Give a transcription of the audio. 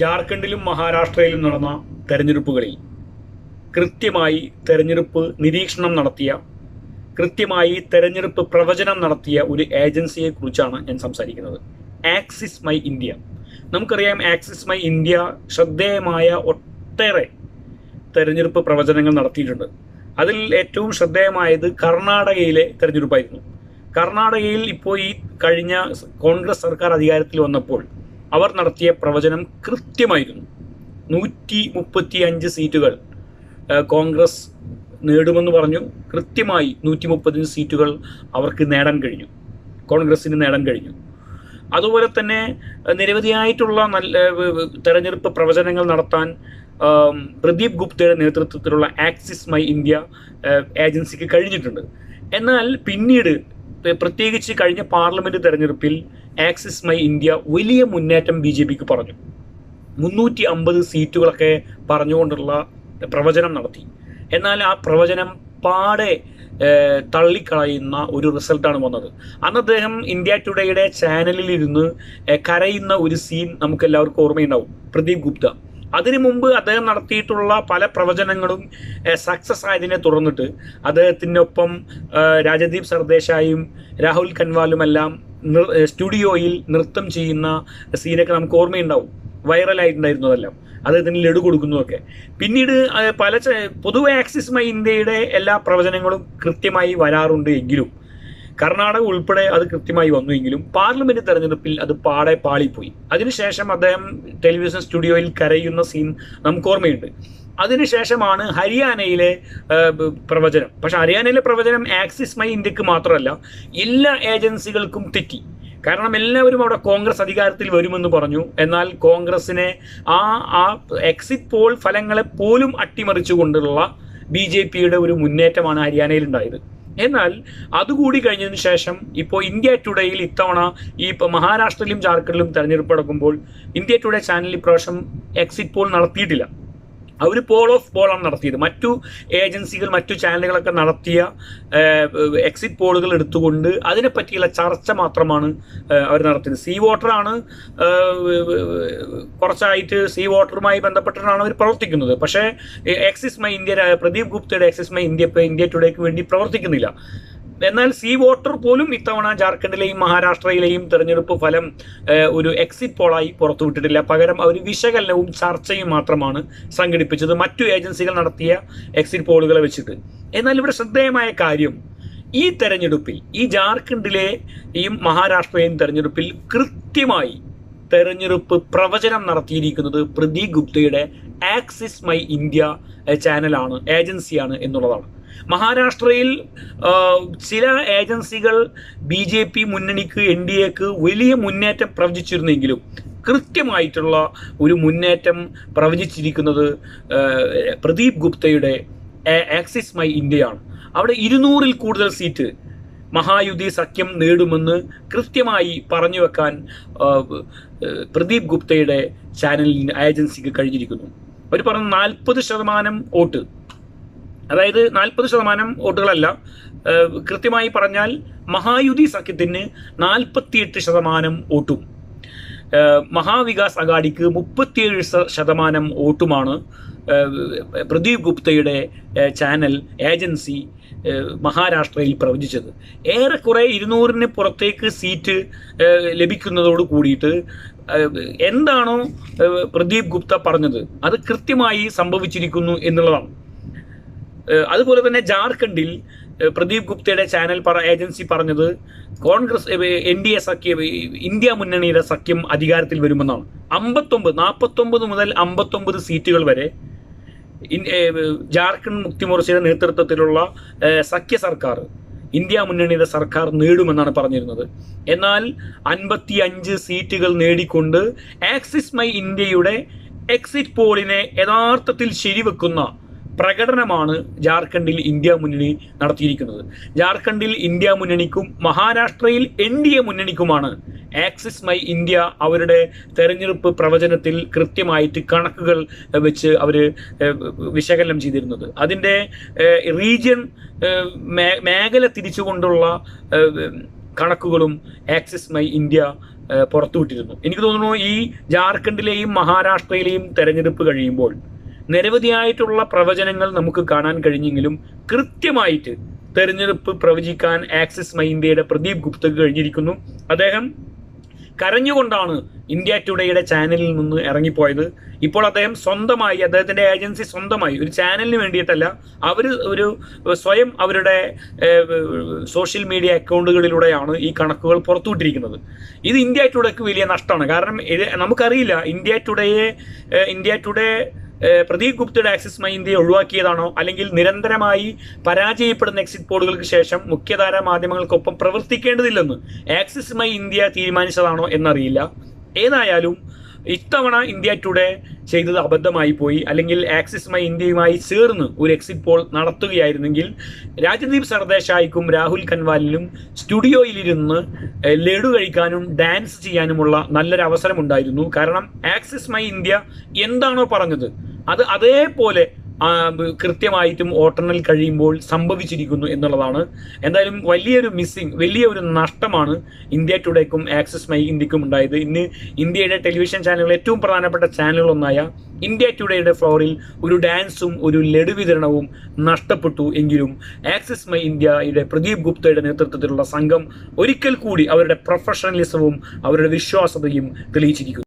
ജാർഖണ്ഡിലും മഹാരാഷ്ട്രയിലും നടന്ന തെരഞ്ഞെടുപ്പുകളിൽ കൃത്യമായി തെരഞ്ഞെടുപ്പ് നിരീക്ഷണം നടത്തിയ കൃത്യമായി തെരഞ്ഞെടുപ്പ് പ്രവചനം നടത്തിയ ഒരു ഏജൻസിയെ കുറിച്ചാണ് ഞാൻ സംസാരിക്കുന്നത്. ആക്സിസ് മൈ ഇന്ത്യ നമുക്കറിയാം ആക്സിസ് മൈ ഇന്ത്യ ശ്രദ്ധേയമായ ഒട്ടേറെ തെരഞ്ഞെടുപ്പ് പ്രവചനങ്ങൾ നടത്തിയിട്ടുണ്ട്. അതിൽ ഏറ്റവും ശ്രദ്ധേയമായത് കർണാടകയിലെ തെരഞ്ഞെടുപ്പായിരുന്നു. കർണാടകയിൽ ഇപ്പോൾ ഈ കഴിഞ്ഞ കോൺഗ്രസ് സർക്കാർ അധികാരത്തിൽ വന്നപ്പോൾ അവർ നടത്തിയ പ്രവചനം കൃത്യമായിരുന്നു. നൂറ്റി മുപ്പത്തി അഞ്ച് സീറ്റുകൾ കോൺഗ്രസ് നേടുമെന്ന് പറഞ്ഞു. കൃത്യമായി നൂറ്റി മുപ്പത്തഞ്ച് സീറ്റുകൾ അവർക്ക് നേടാൻ കഴിഞ്ഞു. കോൺഗ്രസ്സിന് നേടാൻ കഴിഞ്ഞു. അതുപോലെ തന്നെ നിരവധിയായിട്ടുള്ള നല്ല തെരഞ്ഞെടുപ്പ് പ്രവചനങ്ങൾ നടത്താൻ പ്രദീപ് ഗുപ്തയുടെ നേതൃത്വത്തിലുള്ള ആക്സിസ് മൈ ഇന്ത്യ ഏജൻസിക്ക് കഴിഞ്ഞിട്ടുണ്ട്. എന്നാൽ പിന്നീട് പ്ര- പ്രത്യേകിച്ച് കഴിഞ്ഞ പാർലമെന്റ് തെരഞ്ഞെടുപ്പിൽ ആക്സിസ് മൈ ഇന്ത്യ വലിയ മുന്നേറ്റം ബി ജെ പിക്ക് പറഞ്ഞു. മുന്നൂറ്റി അമ്പത് സീറ്റുകളൊക്കെ പറഞ്ഞുകൊണ്ടുള്ള പ്രവചനം നടത്തി. എന്നാൽ ആ പ്രവചനം പാടെ തള്ളിക്കളയുന്ന ഒരു റിസൾട്ടാണ് വന്നത്. അന്ന് അദ്ദേഹം ഇന്ത്യ ടുഡേയുടെ ചാനലിൽ ഇരുന്ന് കരയുന്ന ഒരു സീൻ നമുക്ക് എല്ലാവർക്കും ഓർമ്മയുണ്ടാവും. പ്രദീപ് ഗുപ്ത. അതിനു മുമ്പ് അദ്ദേഹം നടത്തിയിട്ടുള്ള പല പ്രവചനങ്ങളും സക്സസ് ആയതിനെ തുടർന്നിട്ട് അദ്ദേഹത്തിനൊപ്പം രാജദീപ് സർദേശായും രാഹുൽ കൻവാലുമെല്ലാം സ്റ്റുഡിയോയിൽ നൃത്തം ചെയ്യുന്ന സീനൊക്കെ നമുക്ക് ഓർമ്മയുണ്ടാവും. വൈറലായിട്ടുണ്ടായിരുന്നു അതെല്ലാം. അദ്ദേഹത്തിന് ലഡു കൊടുക്കുന്നതൊക്കെ പിന്നീട് പല പൊതുവെ ആക്സിസ് മൈ ഇന്ത്യയുടെ എല്ലാ പ്രവചനങ്ങളും കൃത്യമായി വരാറുണ്ട് എങ്കിലും കർണാടക ഉൾപ്പെടെ അത് കൃത്യമായി വന്നു എങ്കിലും പാർലമെന്റ് തെരഞ്ഞെടുപ്പിൽ അത് പാടെ പാളിപ്പോയി. അതിനുശേഷം അദ്ദേഹം ടെലിവിഷൻ സ്റ്റുഡിയോയിൽ കരയുന്ന സീൻ നമുക്ക് ഓർമ്മയുണ്ട്. അതിനുശേഷമാണ് ഹരിയാനയിലെ പ്രവചനം. പക്ഷെ ഹരിയാനയിലെ പ്രവചനം ആക്സിസ് മൈ ഇന്ത്യയ്ക്ക് മാത്രമല്ല എല്ലാ ഏജൻസികൾക്കും തെറ്റി. കാരണം എല്ലാവരും അവിടെ കോൺഗ്രസ് അധികാരത്തിൽ വരുമെന്ന് പറഞ്ഞു. എന്നാൽ കോൺഗ്രസിനെ ആ ആ എക്സിറ്റ് പോൾ ഫലങ്ങളെ പോലും അട്ടിമറിച്ചുകൊണ്ടുള്ള ബി ജെ പിയുടെ ഒരു മുന്നേറ്റമാണ് ഹരിയാനയിൽ ഉണ്ടായത് എന്നാൽ അതുകൂടി കഴിഞ്ഞതിന് ശേഷം ഇപ്പോൾ ഇന്ത്യ ടുഡേയിൽ ഇത്തവണ ഈ മഹാരാഷ്ട്രയിലും ജാർഖണ്ഡിലും തെരഞ്ഞെടുപ്പ് നടക്കുമ്പോൾ ഇന്ത്യ ടുഡേ ചാനൽ ഇപ്രാവശ്യം എക്സിറ്റ് പോൾ നടത്തിയിട്ടില്ല. അവർ പോൾ ഓഫ് പോളാണ് നടത്തിയത്. മറ്റു ഏജൻസികൾ മറ്റു ചാനലുകളൊക്കെ നടത്തിയ എക്സിറ്റ് പോളുകൾ എടുത്തുകൊണ്ട് അതിനെപ്പറ്റിയുള്ള ചർച്ച മാത്രമാണ് അവർ നടത്തിയത്. സീ വാട്ടറാണ് കുറച്ചായിട്ട് സീ വാട്ടറുമായി ബന്ധപ്പെട്ടിട്ടാണ് അവർ പ്രവർത്തിക്കുന്നത്. പക്ഷേ എക്സിസ് മൈ ഇന്ത്യ പ്രദീപ് ഗുപ്തയുടെ എക്സിസ് മൈ ഇന്ത്യ ഇന്ത്യ ടുഡേക്ക് വേണ്ടി പ്രവർത്തിക്കുന്നില്ല. എന്നാൽ സി വോട്ടർ പോലും ഇത്തവണ ജാർഖണ്ഡിലെയും മഹാരാഷ്ട്രയിലെയും തെരഞ്ഞെടുപ്പ് ഫലം ഒരു എക്സിറ്റ് പോളായി പുറത്തുവിട്ടിട്ടില്ല പകരം അവർ വിശകലനവും ചർച്ചയും മാത്രമാണ് സംഘടിപ്പിച്ചത്. മറ്റു ഏജൻസികൾ നടത്തിയ എക്സിറ്റ് പോളുകളെ വെച്ചിട്ട്. എന്നാൽ ഇവിടെ ശ്രദ്ധേയമായ കാര്യം ഈ തെരഞ്ഞെടുപ്പിൽ ഈ ജാർഖണ്ഡിലെ ഈ മഹാരാഷ്ട്രയും തെരഞ്ഞെടുപ്പിൽ കൃത്യമായി തെരഞ്ഞെടുപ്പ് പ്രവചനം നടത്തിയിരിക്കുന്നത് പ്രദീപ് ഗുപ്തയുടെ ആക്സിസ് മൈ ഇന്ത്യ ചാനലാണ് ഏജൻസിയാണ് എന്നുള്ളതാണ്. മഹാരാഷ്ട്രയിൽ ചില ഏജൻസികൾ ബി ജെ പി മുന്നണിക്ക് എൻ ഡി എക്ക് വലിയ മുന്നേറ്റം പ്രവചിച്ചിരുന്നെങ്കിലും കൃത്യമായിട്ടുള്ള ഒരു മുന്നേറ്റം പ്രവചിച്ചിരിക്കുന്നത് പ്രദീപ് ഗുപ്തയുടെ ആക്സിസ് മൈ ഇന്ത്യയാണ്. അവിടെ ഇരുന്നൂറിൽ കൂടുതൽ സീറ്റ് മഹായുതി സഖ്യം നേടുമെന്ന് കൃത്യമായി പറഞ്ഞു വെക്കാൻ പ്രദീപ് ഗുപ്തയുടെ ചാനലിന് ഏജൻസിക്ക് കഴിഞ്ഞിരിക്കുന്നു. അവർ പറഞ്ഞ നാൽപ്പത് ശതമാനം വോട്ട് അതായത് നാൽപ്പത് ശതമാനം വോട്ടുകളല്ല. കൃത്യമായി പറഞ്ഞാൽ മഹായുതി സഖ്യത്തിന് നാൽപ്പത്തിയെട്ട് ശതമാനം വോട്ടും. മഹാവികാസ് അഗാഡിക്ക് മുപ്പത്തിയേഴ് ശതമാനം വോട്ടുമാണ്. പ്രദീപ് ഗുപ്തയുടെ ചാനൽ ഏജൻസി മഹാരാഷ്ട്രയിൽ പ്രവചിച്ചത്. ഏറെക്കുറെ ഇരുന്നൂറിന് പുറത്തേക്ക് സീറ്റ് ലഭിക്കുന്നതോട് കൂടിയിട്ട് എന്താണോ പ്രദീപ് ഗുപ്ത പറഞ്ഞത്. അത് കൃത്യമായി സംഭവിച്ചിരിക്കുന്നു എന്നുള്ളതാണ്. അതുപോലെ തന്നെ ജാർഖണ്ഡിൽ പ്രദീപ് ഗുപ്തയുടെ ചാനൽ പറ ഏജൻസി പറഞ്ഞത് കോൺഗ്രസ് എൻ ഡി എ സഖ്യം ഇന്ത്യ മുന്നണിയുടെ സഖ്യം അധികാരത്തിൽ വരുമെന്നാണ്. അമ്പത്തൊമ്പത് നാൽപ്പത്തൊമ്പത് മുതൽ അമ്പത്തൊമ്പത് സീറ്റുകൾ വരെ ജാർഖണ്ഡ് മുക്തി മോർച്ചയുടെ നേതൃത്വത്തിലുള്ള സഖ്യ സർക്കാർ ഇന്ത്യ മുന്നണിയുടെ സർക്കാർ നേടുമെന്നാണ് പറഞ്ഞിരുന്നത്. എന്നാൽ അൻപത്തി അഞ്ച് സീറ്റുകൾ നേടിക്കൊണ്ട് ആക്സിസ് മൈ ഇന്ത്യയുടെ എക്സിറ്റ് പോളിനെ യഥാർത്ഥത്തിൽ ശരിവെക്കുന്ന പ്രകടനമാണ് ജാർഖണ്ഡിൽ ഇന്ത്യ മുന്നണി നടത്തിയിരിക്കുന്നത്. ജാർഖണ്ഡിൽ ഇന്ത്യ മുന്നണിക്കും മഹാരാഷ്ട്രയിൽ എൻ ഡി എ മുന്നണിക്കുമാണ് ആക്സിസ് മൈ ഇന്ത്യ അവരുടെ തെരഞ്ഞെടുപ്പ് പ്രവചനത്തിൽ കൃത്യമായിട്ട് കണക്കുകൾ വെച്ച് അവർ വിശകലനം ചെയ്തിരുന്നത്. അതിന്റെ റീജിയൻ മേഖല തിരിച്ചുകൊണ്ടുള്ള കണക്കുകളും ആക്സിസ് മൈ ഇന്ത്യ പുറത്തുവിട്ടിരുന്നു. എനിക്ക് തോന്നുന്നു ഈ ജാർഖണ്ഡിലെയും മഹാരാഷ്ട്രയിലെയും തെരഞ്ഞെടുപ്പ് കഴിയുമ്പോൾ നിരവധിയായിട്ടുള്ള പ്രവചനങ്ങൾ നമുക്ക് കാണാൻ കഴിഞ്ഞെങ്കിലും കൃത്യമായിട്ട് തെരഞ്ഞെടുപ്പ് പ്രവചിക്കാൻ ആക്സിസ് മൈന്ത്യയുടെ പ്രദീപ് ഗുപ്തക്ക് കഴിഞ്ഞിരിക്കുന്നു. അദ്ദേഹം കരഞ്ഞുകൊണ്ടാണ് ഇന്ത്യ ടുഡേയുടെ ചാനലിൽ നിന്ന് ഇറങ്ങിപ്പോയത്. ഇപ്പോൾ അദ്ദേഹം സ്വന്തമായി അദ്ദേഹത്തിന്റെ ഏജൻസി സ്വന്തമായി ഒരു ചാനലിന് വേണ്ടിയിട്ടല്ല അവർ ഒരു സ്വയം അവരുടെ സോഷ്യൽ മീഡിയ അക്കൗണ്ടുകളിലൂടെയാണ് ഈ കണക്കുകൾ പുറത്തുവിട്ടിരിക്കുന്നത്. ഇത് ഇന്ത്യ ടുഡേക്ക് വലിയ നഷ്ടമാണ്. കാരണം നമുക്കറിയില്ല ഇന്ത്യ ടുഡേയെ ഇന്ത്യ ടുഡേ പ്രദീപ് ഗുപ്തയുടെ ആക്സിസ് മൈ ഇന്ത്യയെ ഒഴിവാക്കിയതാണോ? അല്ലെങ്കിൽ നിരന്തരമായി പരാജയപ്പെടുന്ന എക്സിറ്റ് പോളുകൾക്ക് ശേഷം മുഖ്യധാര മാധ്യമങ്ങൾക്കൊപ്പം പ്രവർത്തിക്കേണ്ടതില്ലെന്ന് ആക്സിസ് മൈ ഇന്ത്യ തീരുമാനിച്ചതാണോ എന്നറിയില്ല. ഏതായാലും ഇത്തവണ ഇന്ത്യ ടുഡേ ചെയ്തത് അബദ്ധമായി പോയി. അല്ലെങ്കിൽ ആക്സിസ് മൈ ഇന്ത്യയുമായി ചേർന്ന് ഒരു എക്സിറ്റ് പോൾ നടത്തുകയായിരുന്നെങ്കിൽ രാജദീപ് സർദേശായിക്കും രാഹുൽ കൻവാലിനും സ്റ്റുഡിയോയിലിരുന്ന് ലഡു കഴിക്കാനും ഡാൻസ് ചെയ്യാനുമുള്ള നല്ലൊരു അവസരമുണ്ടായിരുന്നു. കാരണം ആക്സിസ് മൈ ഇന്ത്യ എന്താണോ പറഞ്ഞത് അത് അതേപോലെ കൃത്യമായിട്ടും ഓട്ടണൽ കഴിയുമ്പോൾ സംഭവിച്ചിരിക്കുന്നു എന്നുള്ളതാണ്. എന്തായാലും വലിയൊരു മിസ്സിങ് വലിയ ഒരു നഷ്ടമാണ് ഇന്ത്യ ടുഡേക്കും ആക്സിസ് മൈ ഇന്ത്യക്കും ഉണ്ടായത്. ഇന്ന് ഇന്ത്യയുടെ ടെലിവിഷൻ ചാനലുകൾ ഏറ്റവും പ്രധാനപ്പെട്ട ചാനലുകളൊന്നായ ഇന്ത്യ ടുഡേയുടെ ഫ്ലോറിൽ ഒരു ഡാൻസും ഒരു ലഡു വിതരണവും നഷ്ടപ്പെട്ടു എങ്കിലും ആക്സിസ് മൈ ഇന്ത്യയുടെ പ്രദീപ് ഗുപ്തയുടെ നേതൃത്വത്തിലുള്ള സംഘം ഒരിക്കൽ കൂടി അവരുടെ പ്രൊഫഷണലിസവും അവരുടെ വിശ്വാസതയും തെളിയിച്ചിരിക്കുന്നു.